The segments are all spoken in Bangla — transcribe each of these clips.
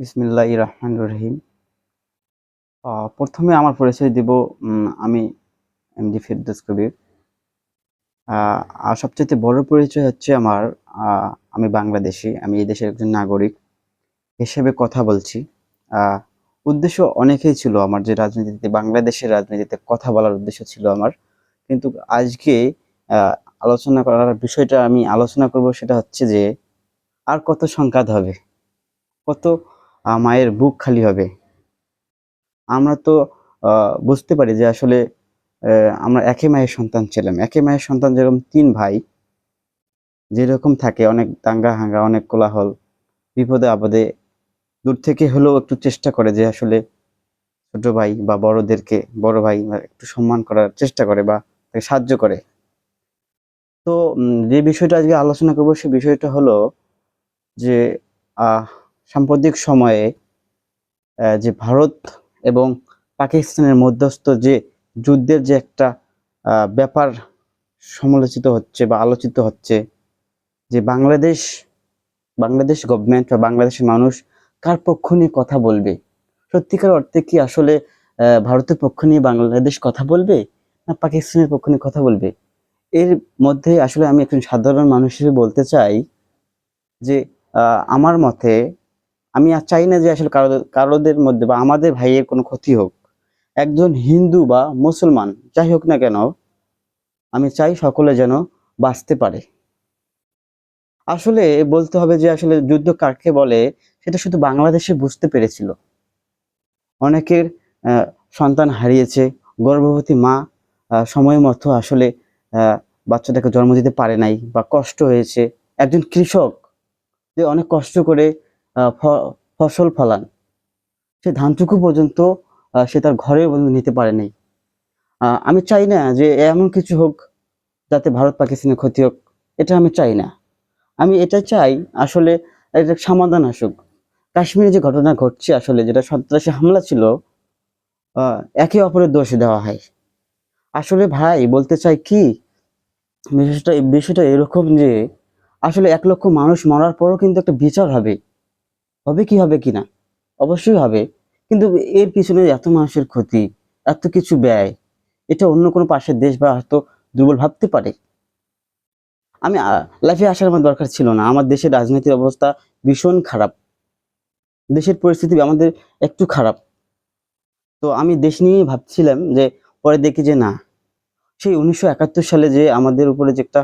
বিসমিল্লাহ রহমান রহিম। প্রথমে আমার পরিচয় দিব আমি এমডি ফিরদৌস কবির। আর সবচেয়ে বড় পরিচয় হচ্ছে আমার আমি বাংলাদেশি, আমি এই দেশের একজন নাগরিক হিসেবে কথা বলছি। উদ্দেশ্য অনেকেই ছিল আমার যে রাজনীতিতে, বাংলাদেশের রাজনীতিতে কথা বলার উদ্দেশ্য ছিল আমার। কিন্তু আজকে আলোচনা করার বিষয়টা আমি আলোচনা করব সেটা হচ্ছে যে, আর কত সংঘাত হবে? কত মায়ের বুক খালি হবে। আমরা তো বুঝতে পারি যে আসলে আমরা একে মায়ের সন্তান ছিলাম। একে মায়ের সন্তান যেরকম তিন ভাই, যেরকম থাকে, অনেক দাঙ্গা হাঙ্গা, অনেক কোলাহল, বিপদে আপদে, দূর থেকে হলেও একটু চেষ্টা করে যে আসলে ছোট ভাই বা বড়দেরকে, বড় ভাই একটু সম্মান করার চেষ্টা করে বা তাকে সাহায্য করে। তো যে বিষয়টা আজকে আলোচনা করব সে বিষয়টা হলো যে, আহ সাম্প্রতিক সময়ে যে ভারত এবং পাকিস্তানের মধ্যস্থ যে যুদ্ধের যে একটা ব্যাপার সমালোচিত হচ্ছে বা আলোচিত হচ্ছে, যে বাংলাদেশ বাংলাদেশ গভর্নমেন্ট বা বাংলাদেশের মানুষ কার পক্ষ নিয়ে কথা বলবে? সত্যিকার অর্থে কি আসলে ভারতের পক্ষ নিয়ে বাংলাদেশ কথা বলবে না পাকিস্তানের পক্ষ নিয়ে কথা বলবে? এর মধ্যে আসলে আমি একজন সাধারণ মানুষ হিসেবে বলতে চাই যে আমার মতে আমি আর চাই না যে আসলে কারও কারোদের মধ্যে বা আমাদের ভাইয়ের কোনো ক্ষতি হোক। একজন হিন্দু বা মুসলমান, যাই হোক না কেন, আমি চাই সকলে যেন বাঁচতে পারে। আসলে বলতে হবে যে আসলে যুদ্ধ কাকে বলে, সেটা শুধু বাংলাদেশে বুঝতে পেরেছিল। অনেকের সন্তান হারিয়েছে, গর্ভবতী মা সময় মতো আসলে বাচ্চাটাকে জন্ম দিতে পারে নাই বা কষ্ট হয়েছে। একজন কৃষক, যে অনেক কষ্ট করে ফসল ফলান। সে ধানটুকু পর্যন্ত সে তার ঘরে নিতে পারে নাই। আমি চাই না যে এমন কিছু হোক যাতে ভারত পাকিস্তানের ক্ষতি হোক। এটা আমি চাই না। আমি এটা চাই আসলে এটা সমাধান আসুক। কাশ্মীরে যে ঘটনা ঘটছে আসলে, যেটা সন্ত্রাসী হামলা ছিল একে অপরের দোষ দেওয়া হয়। আসলে ভাই, বলতে চাই কি? বিষয়টা বিষয়টা এরকম যে, আসলে এক লক্ষ মানুষ মরার পরও কিন্তু একটা বিচার হবে। হবে কি হবে কি না? অবশ্যই হবে। কিন্তু এর পিছনে এত মানুষের ক্ষতি, এত কিছু ব্যয়, এটা অন্য কোনো পাশের দেশ বা হয়তো দুর্বল ভাবতে পারে। আমি লাইফে আসার আমার দরকার ছিল না। আমার দেশের রাজনৈতিক অবস্থা ভীষণ খারাপ। দেশের পরিস্থিতি আমাদের একটু খারাপ। তো আমি দেশ নিয়েই ভাবছিলাম যে, পরে দেখি যে না। সেই উনিশশো একাত্তর সালে যে আমাদের উপরে যে একটা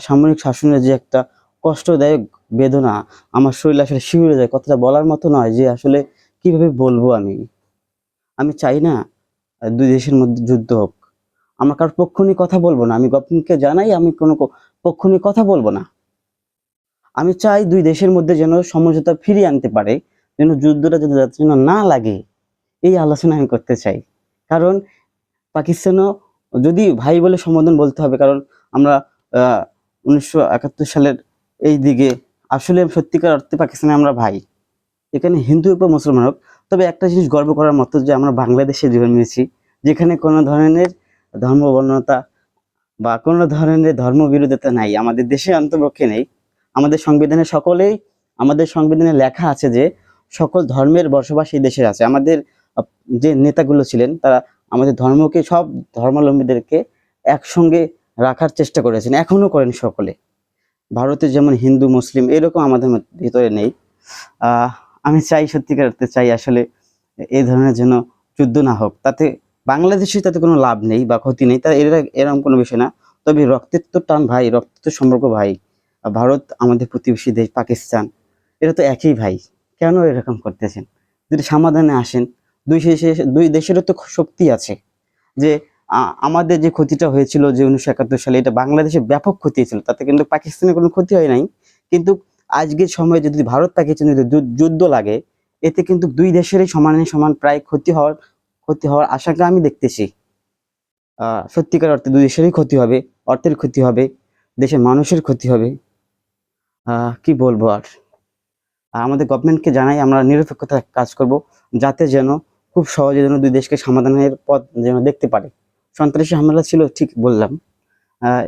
সামরিক শাসনের যে একটা কষ্টদায়ক বেদনা, আমার শরীর আসলে শিউরে যায়। কথাটা বলার মতো নয় যে আসলে কীভাবে বলব আমি। আমি চাই না দুই দেশের মধ্যে যুদ্ধ হোক। আমার কারোর পক্ষ নিয়ে কথা বলব না। আমি গভর্নমেন্টকে জানাই আমি কোনো পক্ষ নিয়ে কথা বলব না। আমি চাই দুই দেশের মধ্যে যেন সমঝোতা ফিরিয়ে আনতে পারে, যেন যুদ্ধটা যেন যাতে যেন না লাগে। এই আলোচনা আমি করতে চাই। কারণ পাকিস্তানও যদি ভাই বলে সম্বোধন বলতে হবে, কারণ আমরা উনিশশো একাত্তর সালের এই দিকে আসলে সত্যিকার অর্থে পাকিস্তানে আমরা ভাই। এখানে হিন্দু হোক বা মুসলমান হোক, তবে একটা জিনিস গর্ব করার মতো যে আমরা বাংলাদেশে জীবন নিয়েছি, যেখানে কোনো ধরনের ধর্মবর্ণতা বা কোনো ধরনের ধর্মবিরোধিতা নাই। আমাদের দেশে অন্তপক্ষে নেই। আমাদের সংবিধানে সকলেই, আমাদের সংবিধানে লেখা আছে যে সকল ধর্মের বসবাস এই দেশে আছে। আমাদের যে নেতাগুলো ছিলেন, তারা আমাদের ধর্মকে, সব ধর্মাবলম্বীদেরকে একসঙ্গে রাখার চেষ্টা করেছেন। এখনও করেন সকলে। ভারতে যেমন হিন্দু, মুসলিম এরকম আমাদের ভিতরে নেই। আমি চাই, সত্যিকার অর্থে চাই আসলে এই ধরনের যেন যুদ্ধ না হোক। তাতে বাংলাদেশে তাতে কোনো লাভ নেই বা ক্ষতি নেই। তা এরা এরকম কোনো বিষয় না। তবে রক্তের তো টান ভাই, রক্তের তো সম্পর্ক ভাই। ভারত আমাদের প্রতিবেশী দেশ পাকিস্তান এটা তো একই ভাই। কেন এরকম করতেছেন? যদি সমাধানে আসেন, দুই শেষে দুই দেশেরও তো শক্তি আছে যে আমাদের যে ক্ষতিটা হয়েছিল যে উনিশশো একাত্তর সালে, এটা বাংলাদেশে ব্যাপক ক্ষতি হয়েছিল। তাতে কিন্তু পাকিস্তানের কোনো ক্ষতি হয় নাই। কিন্তু আজকের সময়ে যদি ভারত পাকিস্তান যদি যুদ্ধ লাগে, এতে কিন্তু দুই দেশেরই সমানে সমান প্রায় ক্ষতি হওয়ার ক্ষতি হওয়ার আশঙ্কা আমি দেখতেছি। সত্যিকার অর্থে দুই দেশেরই ক্ষতি হবে, অর্থের ক্ষতি হবে, দেশের মানুষের ক্ষতি হবে। কি বলব আর? আমাদের গভর্নমেন্টকে জানাই আমরা নিরপেক্ষতা কাজ করব, যাতে যেন খুব সহজে যেন দুই দেশকে সমাধানের পথ যেন দেখতে পারে। সন্ত্রাসী হামলা ছিল, ঠিক বললাম।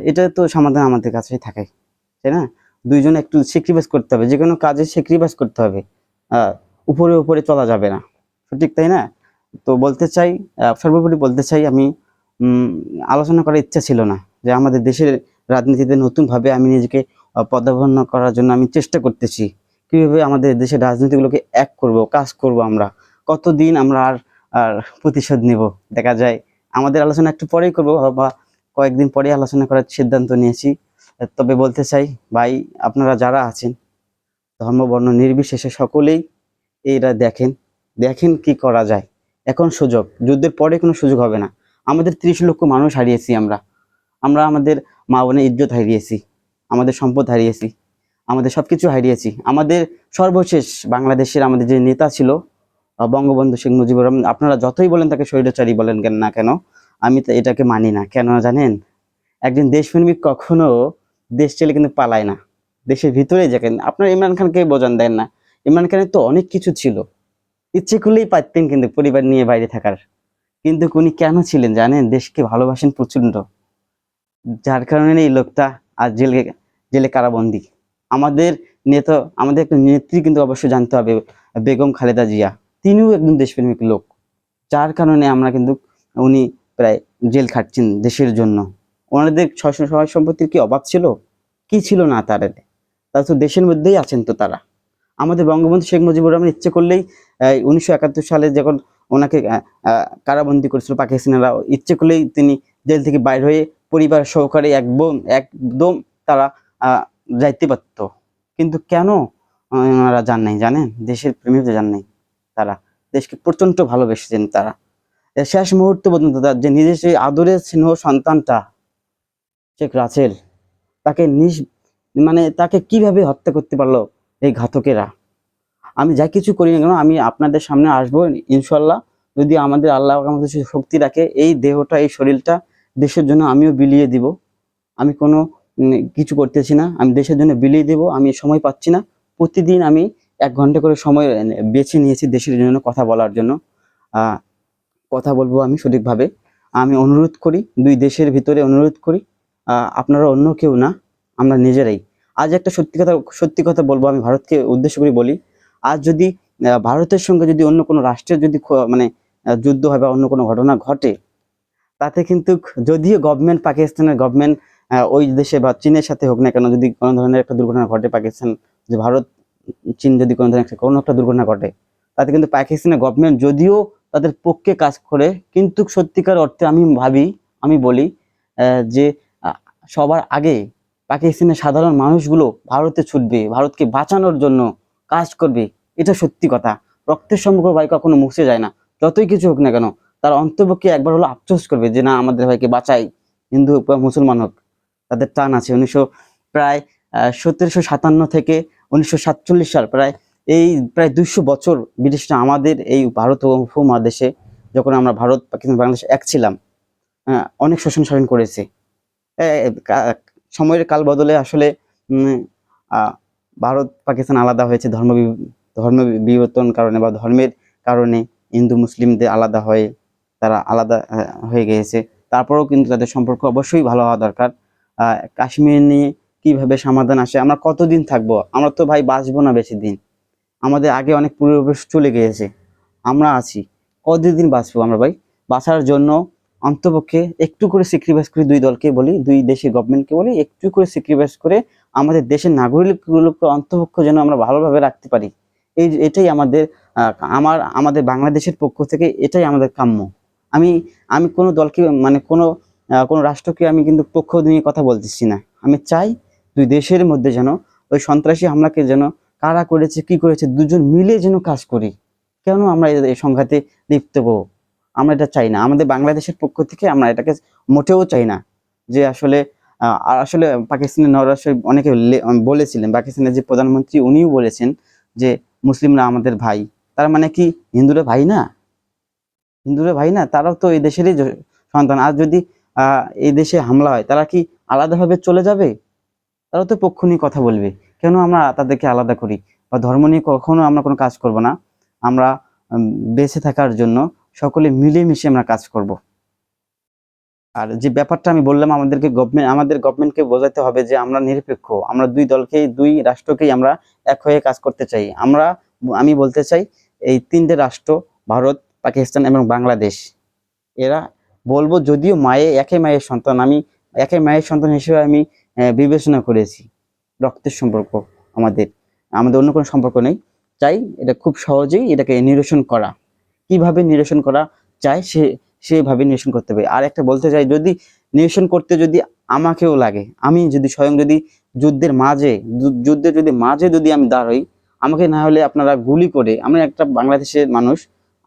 এটা তো সমাধান আমাদের কাছেই থাকে তাই না? দুইজনে একটু স্যাক্রিফাইস করতে হবে যে কোনো কাজে স্যাক্রিফাইস করতে হবে। উপরে উপরে চলা যাবে না, সঠিক তাই না? তো বলতে চাই সর্বোপরি বলতে চাই আমি আলোচনা করার ইচ্ছা ছিল না যে আমাদের দেশের রাজনীতিতে নতুনভাবে আমি নিজেকে পদাবন্ন করার জন্য আমি চেষ্টা করতেছি। কীভাবে আমাদের দেশের রাজনীতিগুলোকে এক করব, কাজ করব আমরা, কতদিন আমরা আর আর প্রতিশোধ নেব, দেখা যায় আমাদের আলোচনা একটু পরেই করব, বা কয়েকদিন পরে আলোচনা করার সিদ্ধান্ত নিয়েছি। তবে বলতে চাই, ভাই, আপনারা যারা আছেন, ধর্ম, বর্ণ নির্বিশেষে সকলেই এইটা দেখেন দেখেন কি করা যায়। এখন সুযোগ, যুদ্ধের পরে কোনো সুযোগ হবে না। আমাদের ত্রিশ লক্ষ মানুষ হারিয়েছি আমরা। আমরা আমাদের মা বোনের ইজ্জত হারিয়েছি, আমাদের সম্পদ হারিয়েছি, আমাদের সব কিছু হারিয়েছি। আমাদের সর্বশেষ বাংলাদেশের আমাদের যে নেতা ছিল বঙ্গবন্ধু শেখ মুজিবুর রহমান, আপনারা যতই বলেন তাকে স্বৈরাচারী বলেন কেন না কেন, আমি তো এটাকে মানি না। কেন জানেন? একজন দেশপ্রেমিক কখনো দেশ ছেড়ে কিন্তু পালায় না। দেশের ভিতরেই দেখেন আপনার ইমরান খানকে বোঝান দেন না। ইমরান খানের তো অনেক কিছু ছিল। ইচ্ছে করলেই পারতেন কিন্তু পরিবার নিয়ে বাইরে থাকার। কিন্তু উনি কেন ছিলেন জানেন? দেশকে ভালোবাসেন প্রচণ্ড যার কারণে এই লোকটা আজ জেলে জেলে কারাবন্দী। আমাদের নেতা, আমাদের একটা নেত্রী কিন্তু অবশ্যই জানতে হবে, বেগম খালেদা জিয়া। তিনিও একজন দেশপ্রেমিক লোক। যার কারণে আমরা কিন্তু উনি প্রায় জেল খাটছেন দেশের জন্য। ওনাদের সহায় সম্পত্তির কি অভাব ছিল? কি ছিল না তাদের তারা তো দেশের মধ্যেই আছেন তো তারা। আমাদের বঙ্গবন্ধু শেখ মুজিবুর রহমান ইচ্ছে করলেই উনিশশো একাত্তর সালে যখন ওনাকে আহ, করেছিল পাকিস্তানিরা ইচ্ছে করলেই তিনি জেল থেকে বাইর হয়ে পরিবার সহকারে একদম একদম তারা যাইতে পারত। কিন্তু কেন ওনারা যান নাই জানেন? দেশের প্রেমিতে যান নাই। তারা, দেশকে প্রচণ্ড ভালোবেসেছেন তারা। শেষ মুহূর্ত পর্যন্ত যে নিজের সেই আদরের স্নেহ সন্তানটা, শেখ রাসেল, তাকে নিজ মানে তাকে কীভাবে হত্যা করতে পারল এই ঘাতকেরা? আমি যা কিছু করি না কেন, আমি আপনাদের সামনে আসব ইনশাল্লাহ যদি আমাদের আল্লাহ আমাদের শক্তি রাখে, এই দেহটা, এই শরীরটা দেশের জন্য আমিও বিলিয়ে দিব। আমি কোনো কিছু করতেছি না, আমি দেশের জন্য বিলিয়ে দেব, আমি সময় পাচ্ছি না। প্রতিদিন আমি এক ঘণ্টা করে সময় বেছে নিয়েছি দেশের জন্য কথা বলার জন্য। কথা বলব আমি সঠিকভাবে। আমি অনুরোধ করি, দুই দেশের ভিতরে অনুরোধ করি। আপনারা অন্য কেউ না, আমরা নিজেরাই। আজ একটা সত্যি কথা সত্যি কথা বলব, আমি ভারতকে উদ্দেশ্য করে বলি। আজ যদি ভারতের সঙ্গে যদি অন্য কোনো রাষ্ট্রের যদি মানে যুদ্ধ হয় বা অন্য কোনো ঘটনা ঘটে, তাতে কিন্তু যদিও গভর্নমেন্ট পাকিস্তানের গভর্নমেন্ট ওই দেশে বা চীনের সাথে হোক না কেন, যদি কোনো ধরনের একটা দুর্ঘটনা ঘটে পাকিস্তান, যে ভারত চীন যদি কোনো ধরনের কোনো একটা দুর্ঘটনা ঘটে, তাতে কিন্তু পাকিস্তানের গভর্নমেন্ট যদিও তাদের পক্ষে কাজ করে, কিন্তু সত্যিকার অর্থে আমি ভাবি, আমি বলি যে সবার আগে পাকিস্তানের সাধারণ মানুষগুলো ভারতে ছুটবে, ভারতকে বাঁচানোর জন্য কাজ করবে, এটা সত্যি কথা। রক্তের সম্পর্ক ভাই কখনো মুছে যায় না, যতই কিছু হোক না কেন, তার অন্তর্পক্ষে একবার হলো আফসোস করবে যে, না, আমাদের ভাইকে বাঁচাই, হিন্দু হোক বা মুসলমান হোক, তাদের টান আছে। উনিশশো প্রায় সতেরোশো সাতান্ন থেকে উনিশশো সাতচল্লিশ সাল প্রায় এই প্রায় দুইশো বছর ব্রিটিশরা আমাদের এই ভারত উপমহাদেশে যখন আমরা ভারত পাকিস্তান বাংলাদেশ এক ছিলাম আহ, অনেক শোষণ শাসন করেছে। সময়ের কাল বদলে আসলে ভারত পাকিস্তান আলাদা হয়েছে ধর্ম ধর্ম বিবর্তন কারণে বা ধর্মের কারণে হিন্দু মুসলিমদের আলাদা হয়ে তারা আলাদা হয়ে গিয়েছে। তারপরেও কিন্তু তাদের সম্পর্ক অবশ্যই ভালো হওয়া দরকার। কাশ্মীর নিয়ে কীভাবে সমাধান আসে? আমরা কতদিন থাকব? আমরা তো ভাই বাঁচবো না বেশি দিন আমাদের আগে অনেক পূর্বপুরুষ চলে গিয়েছে। আমরা আছি। কতদিন বাঁচবো আমরা ভাই? বাঁচার জন্য অন্তপক্ষে একটু করে স্যাক্রিফাইস করি দুই দলকে বলি, দুই দেশের গভর্নমেন্টকে বলি, একটু করে স্যাক্রিফাইস করে আমাদের দেশের নাগরিকগুলোকে অন্তপক্ষ যেন আমরা ভালোভাবে রাখতে পারি। এই এটাই আমাদের আমার, আমাদের বাংলাদেশের পক্ষ থেকে এটাই আমাদের কাম্য। আমি আমি কোনো দলকে মানে কোনো কোনো রাষ্ট্রকে আমি কিন্তু পক্ষ নিয়ে কথা বলতেছি না। আমি চাই দুই দেশের মধ্যে যেন ওই সন্ত্রাসী হামলাকে যেন কারা করেছে, কি করেছে, দুজন মিলে যেন কাজ করি। কেন আমরা এই- সংঘাতে লিপ্ত হব? আমরা এটা চাই না। আমাদের বাংলাদেশের পক্ষ থেকে আমরা এটাকে মোটেও চাই না যে আসলে আর আসলে পাকিস্তানের নওয়াজ অনেকে বলেছিলেন, পাকিস্তানের যে প্রধানমন্ত্রী উনিও বলেছেন যে মুসলিমরা আমাদের ভাই। তার মানে কি হিন্দুরা ভাই না? হিন্দুরা ভাই না? তারাও তো এই দেশেরই সন্তান। আর যদি এই দেশে হামলা হয়, তারা কি আলাদাভাবে চলে যাবে? তারা তো পক্ষ নিয়ে কথা বলবে। কেন আমরা তাদেরকে আলাদা করি? বা ধর্ম নিয়ে কখনো আমরা কোনো কাজ করব না। আমরা বেঁচে থাকার জন্য সকলে মিলেমিশে আমরা কাজ করব। আর যে ব্যাপারটা আমি বললাম, আমাদেরকে গভর্নমেন্ট আমাদের গভর্নমেন্টকে বোঝাতে হবে যে আমরা নিরপেক্ষ। আমরা দুই দলকেই, দুই রাষ্ট্রকেই আমরা এক হয়ে কাজ করতে চাই। আমরা, আমি বলতে চাই, এই তিনটে রাষ্ট্র, ভারত, পাকিস্তান এবং বাংলাদেশ, এরা বলব যদিও মায়ে, একে মায়ের সন্তান। আমি, একে মায়ের সন্তান হিসেবে আমি বিবেচনা করেছি। রক্তের সম্পর্ক আমাদের আমাদের অন্য কোনো সম্পর্ক নেই। চাই এটা খুব সহজেই এটাকে নিরসন করা। কীভাবে নিরসন করা? চাই সে, সেভাবে নিরসন করতে হবে। আর একটা বলতে চাই, যদি নিরসন করতে যদি আমাকেও লাগে, আমি যদি স্বয়ং যদি যুদ্ধের মাঝে যুদ্ধের যদি মাঝে যদি আমি দাঁড়াই, আমাকে না হলে আপনারা গুলি করে আমি একটা বাংলাদেশের মানুষ,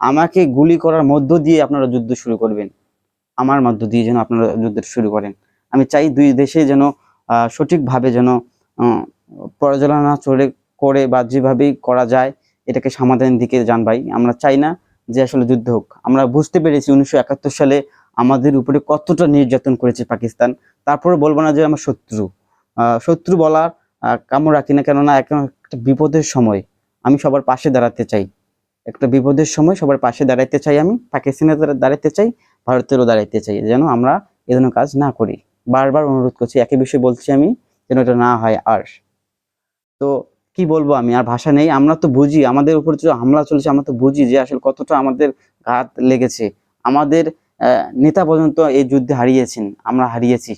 আমাকে গুলি করার মধ্য দিয়ে আপনারা যুদ্ধ শুরু করবেন। আমার মধ্য দিয়ে যেন আপনারা যুদ্ধ শুরু করেন। আমি চাই দুই দেশে যেন সঠিকভাবে যেন পরিচালনা চলে করে বা যেভাবেই করা যায়, এটাকে সমাধানের দিকে যান ভাই। আমরা চাই না যে আসলে যুদ্ধ হোক। আমরা বুঝতে পেরেছি উনিশশো একাত্তর সালে আমাদের উপরে কতটা নির্যাতন করেছে পাকিস্তান। তারপরে বলব না যে আমার শত্রু। শত্রু বলার কামড় রাখি না, কেননা এখন একটা বিপদের সময়। আমি সবার পাশে দাঁড়াতে চাই। একটা বিপদের সময় সবার পাশে দাঁড়াইতে চাই আমি পাকিস্তানের দাঁড়াইতে চাই, ভারতেরও দাঁড়াইতে চাই, যেন আমরা এ ধরনের কাজ না করি। বারবার অনুরোধ করছি একই বিষয় বলছি আমি যেন এটা না হয় আর। তো কি বলব আমি? আর ভাষা নেই, আমরা তো বুঝি, আমাদের উপর যে হামলা চলেছে, আমরা তো বুঝি যে আসলে কতটা আমাদের ঘাত লেগেছে। আমাদের নেতা পর্যন্ত এই যুদ্ধে হারিয়েছেন, আমরা হারিয়েছি।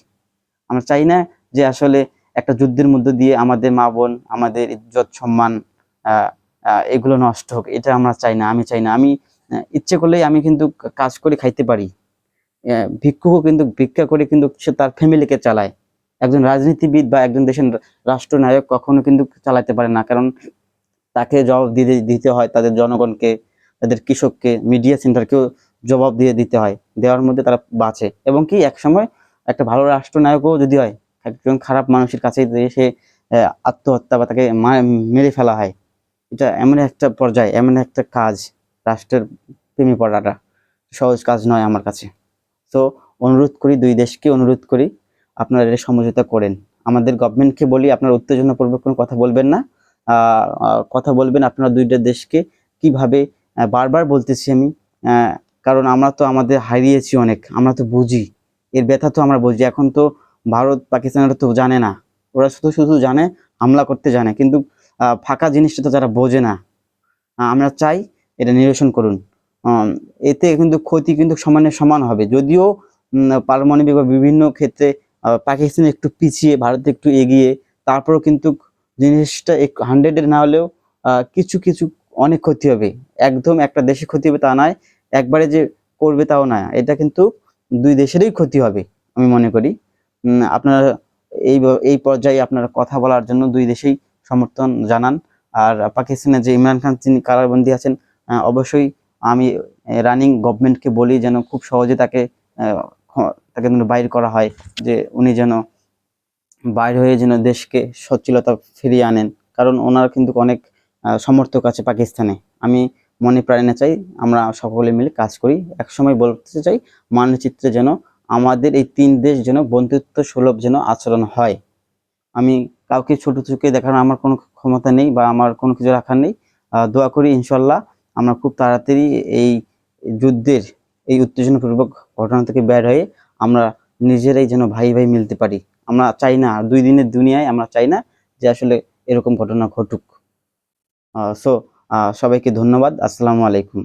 আমরা চাই না যে আসলে একটা যুদ্ধের মধ্যে দিয়ে আমাদের মা বোন, আমাদের ইজ্জত, সম্মান এগুলো নষ্ট হোক, এটা আমরা চাই না, আমি চাই না। আমি ইচ্ছে করলেই আমি কিন্তু কাজ করে খাইতে পারি। ভিক্ষুকও কিন্তু ভিক্ষা করে কিন্তু সে তার ফ্যামিলিকে চালায়। একজন রাজনীতিবিদ বা একজন দেশের রাষ্ট্রনায়ক কখনো কিন্তু চালাতে পারে না, কারণ তাকে জবাব দিতে দিতে হয় তাদের জনগণকে, তাদের কৃষককে, মিডিয়া সেন্টারকেও জবাব দিয়ে দিতে হয়, দেওয়ার মধ্যে তারা বাঁচে। এবং কি, একসময় একটা ভালো রাষ্ট্রনায়কও যদি হয়, একজন খারাপ মানুষের কাছে সে আত্মহত্যা বা তাকে মেরে ফেলা হয়, এটা এমন একটা পর্যায়ে, এমন একটা কাজ, রাষ্ট্রের প্রেমে পড়াটা সহজ কাজ নয় আমার কাছে। তো অনুরোধ করি দুই দেশকে অনুরোধ করি আপনারা এটা সমঝোতা করেন। আমাদের গভর্নমেন্টকে বলি, আপনারা উত্তেজনাপূর্বক কোনো কথা বলবেন না। কথা বলবেন আপনারা দুইটা দেশকে। কীভাবে বারবার বলতেছি আমি কারণ আমরা তো আমাদের হারিয়েছি অনেক, আমরা তো বুঝি। এর ব্যথা তো আমরা বুঝি। এখন তো ভারত পাকিস্তানেরা তো জানে না। ওরা শুধু শুধু জানে, হামলা করতে জানে। কিন্তু ফাঁকা জিনিসটা তো যারা বোঝে না। আমরা চাই এটা নিরসন করুন। এতে কিন্তু ক্ষতি কিন্তু সমানে সমান হবে। যদিও পারমাণবিক বা বিভিন্ন ক্ষেত্রে পাকিস্তান একটু পিছিয়ে, ভারত একটু এগিয়ে, তারপরেও কিন্তু জিনিসটা হান্ড্রেডের না হলেও কিছু কিছু অনেক ক্ষতি হবে। একদম একটা দেশে ক্ষতি হবে তা নয়, একবারে যে করবে তাও না এটা কিন্তু দুই দেশেরই ক্ষতি হবে, আমি মনে করি। আপনারা এই এই পর্যায়ে আপনারা কথা বলার জন্য দুই দেশেই সমর্থন জানান। আর পাকিস্তানের যে ইমরান খান, তিনি কারাবন্দী আছেন অবশ্যই আমি রানিং গভর্নমেন্টকে বলি যেন খুব সহজে তাকে তাকে যেন বাইর করা হয়, যে উনি যেন বাইর হয়ে যেন দেশকে সচ্ছলতা ফিরিয়ে আনেন। কারণ ওনার কিন্তু অনেক সমর্থক আছে পাকিস্তানে। আমি মনে প্রাণে চাই, আমরা সকলে মিলে কাজ করি। একসময় বলতে চাই, মানচিত্রে যেন আমাদের এই তিন দেশ যেন বন্ধুত্ব সুলভ যেন আচরণ হয়। আমি কাউকে ছোট চোখে দেখানোর আমার কোনো ক্ষমতা নেই বা আমার কোনো কিছু রাখার নেই। দোয়া করি, ইনশাল্লাহ। আমরা খুব তাড়াতাড়ি এই যুদ্ধের এই উত্তেজনাপূর্বক ঘটনা থেকে বের হয়ে আমরা নিজেরাই যেন ভাই ভাই মিলতে পারি। আমরা চাই না দুই দিনের দুনিয়ায় আমরা চাই না যে আসলে এরকম ঘটনা ঘটুক। সো সবাইকে ধন্যবাদ। আসসালামু আলাইকুম।